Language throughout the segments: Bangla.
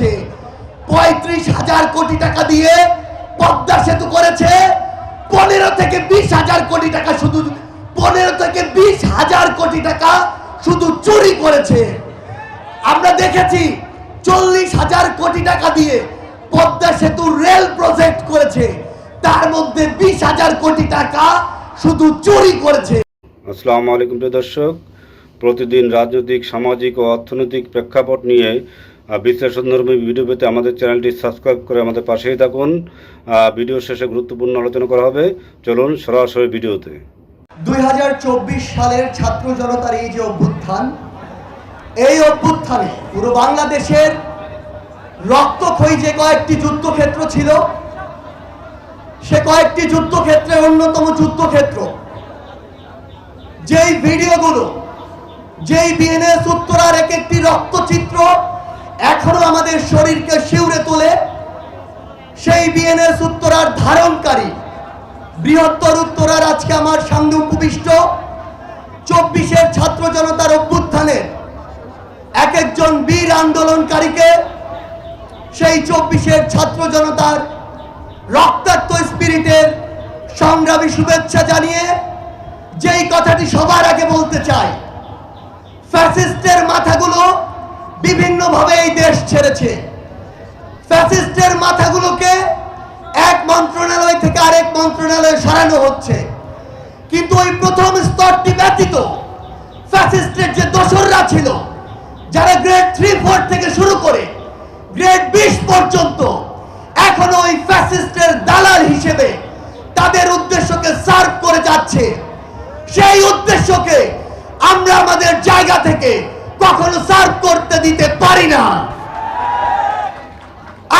হয়েছে পঁয়ত্রিশ হাজার কোটি টাকা দিয়ে পদ্মা সেতু করেছে। পনেরো থেকে বিশ হাজার কোটি টাকা শুধু পনেরো থেকে বিশ হাজার কোটি টাকা শুধু চুরি করেছে। আমরা দেখেছি চল্লিশ হাজার কোটি টাকা দিয়ে পদ্মা সেতু রেল প্রজেক্ট করেছে। তার মধ্যে বিশ হাজার কোটি টাকা শুধু চুরি করেছে। আসসালামু আলাইকুম প্রিয় দর্শক। প্রতিদিন রাজনৈতিক, সামাজিক ও অর্থনৈতিক প্রেক্ষাপট নিয়ে বিশ্লেষণধর্মী ভিডিও পেতে আমাদের চ্যানেলটি সাবস্ক্রাইব করে আমাদের পাশেই থাকুন। ভিডিও শেষে গুরুত্বপূর্ণ আলোচনা করা হবে। চলুন সরাসরি ভিডিওতে। দুই হাজার চব্বিশ সালের ছাত্র জনতার এই যে অভ্যুত্থান, এই অভ্যুত্থানে পুরো বাংলাদেশের রক্ত রক্তক্ষয়ী যে কয়েকটি যুদ্ধক্ষেত্র ছিল, সে কয়েকটি যুদ্ধক্ষেত্রে অন্যতম যুদ্ধক্ষেত্র। যেই ভিডিওগুলো, যেই বিএনএস উত্তরার এক একটি রক্তচিত্র এখনও আমাদের শরীরকে শিউরে তোলে, সেই বিএনএস উত্তরার ধারণকারী, বৃহত্তর উত্তরার আজকে আমার সামনে উপবিষ্ট, চব্বিশের ছাত্র জনতার অভ্যুত্থানের এক একজন বীর আন্দোলনকারীকে সেই চব্বিশের ছাত্র জনতার রক্তাক্ত স্পিরিটের সংগ্রামী শুভেচ্ছা জানিয়ে যেই কথাটি সবার আগে বলতে চাই, ফ্যাসিস্টের মাথাগুলো বিভিন্নভাবে এই দেশ ছেড়েছে। ফ্যাসিস্টের মাথাগুলোকে এক মন্ত্রণালয় থেকে আরেক মন্ত্রণালয়ে সরানো হচ্ছে। কিন্তু ওই প্রথম স্তরটি ব্যতীত ফ্যাসিস্টের যে দোসররা ছিল, যারা গ্রেড থ্রি, ফোর থেকে শুরু করে গ্রেড বিশ পর্যন্ত এখনও ওই ফ্যাসিস্টের দালাল হিসেবে তাদের উদ্দেশ্যকে সার্ভ করে যাচ্ছে। সেই উদ্দেশ্যকে আমরা আমাদের জায়গা থেকে কখনো সার্ভ করতে দিতে পারি না।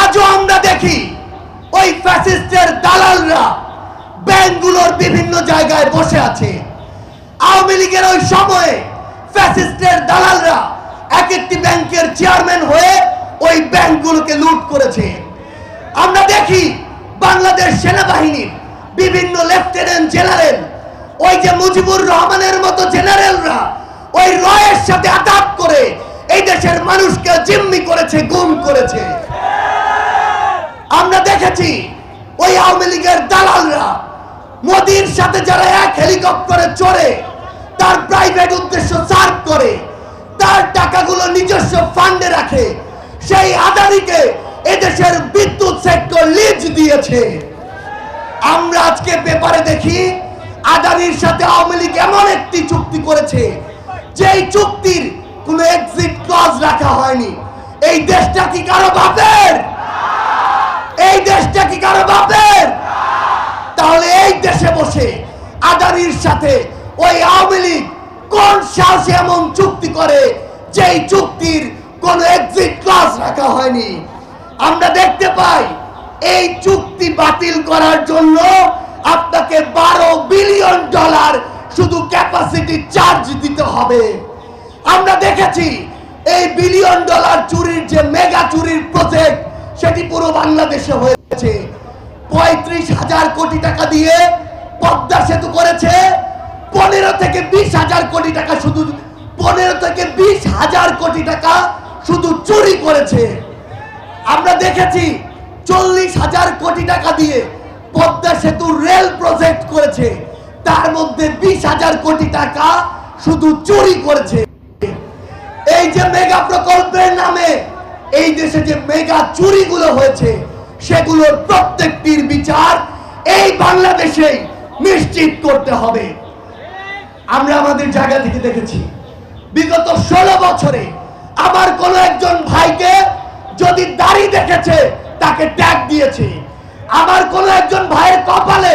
আজও আমরা দেখি ওই ফ্যাসিস্টের দালালরা ব্যাংকগুলোর বিভিন্ন জায়গায় বসে আছে। আওয়ামী লীগের ওই সময়ে ফ্যাসিস্টের দালালরা এক একটি ব্যাংকের চেয়ারম্যান হয়ে ওই ব্যাংকগুলোকে লুট করেছে। আমরা দেখি বাংলাদেশ সেনাবাহিনীর বিভিন্ন লেফটেন্যান্ট জেনারেল, ওই যে মুজিবুর রহমানের মতো জেনারেলরা ওই রয়ের সাথে আটাক করে এই দেশের মানুষকে জিম্মি করেছে, গুম করেছে। আমরা দেখেছি ওই আওয়ামী লীগের দালালরা মোদির সাথে যারা এক হেলিকপ্টারে চড়ে, তার প্রাইভেট উদ্দেশ্য সার্ভ করে, তার টাকাগুলো নিজস্ব ফান্ডে রাখে, সেই আদানিকে এদেশের বিদ্যুৎ সেক্টর লিজ দিয়েছে। আমরা আজকে পেপারে দেখি, আদানির সাথে আওয়ামী লীগ এমন একটি চুক্তি করেছে যেই চুক্তির কোনো এক্সিট ক্লজ রাখা হয়নি, এই দেশটা কি কারও বাপের? এই দেশটা কি কারও বাপের? তাহলে এই দেশে বসে আদানির সাথে ওই আওয়ামী লীগ কোন সাহসে এমন চুক্তি করে যেই চুক্তির কোন এক্সিট ক্লাস রাখা হয়নি? আমরা দেখতে পাই এই চুক্তি বাতিল করার জন্য আপনাকে বারো বিলিয়ন ডলার শুধু ক্যাপাসিটি চার্জ দিতে হবে। আমরা দেখেছি এই বিলিয়ন ডলার চুরির যে মেগা চুরির প্রজেক্ট সেটি পুরো বাংলাদেশে হয়েছে। পঁয়ত্রিশ হাজার কোটি টাকা দিয়ে পদ্মা সেতু করেছে। পনেরো থেকে বিশ হাজার কোটি টাকা শুধু, পনেরো থেকে বিশ হাজার কোটি টাকা শুধু চুরি করেছে। আমরা দেখেছি চল্লিশ হাজার কোটি টাকা দিয়ে পদ্মা সেতু রেল প্রজেক্ট করেছে। তার মধ্যে বিশ হাজার কোটি টাকা শুধু চুরি করেছে। এই যে মেগা প্রকল্পের নামে এই দেশে যে মেগা চুরিগুলো হয়েছে, সেগুলোর প্রত্যেকটির বিচার এই বাংলাদেশেই নিশ্চিত করতে হবে। আমরা আমাদের জায়গা থেকে দেখেছি, বিগত ষোলো বছরে আমার কোন একজন ভাইকে যদি দাড়ি দেখেছে, তাকে ট্যাগ দিয়েছে। আমার কোন একজন ভাইয়ের কপালে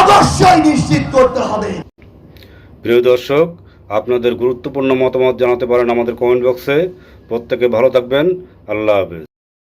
অবশ্যই নিশ্চিত করতে হবে। প্রিয় দর্শক, আপনাদের গুরুত্বপূর্ণ মতামত জানাতে পারেন আমাদের কমেন্ট বক্সে। প্রত্যেকে ভালো থাকবেন। আল্লাহ হাফেজ।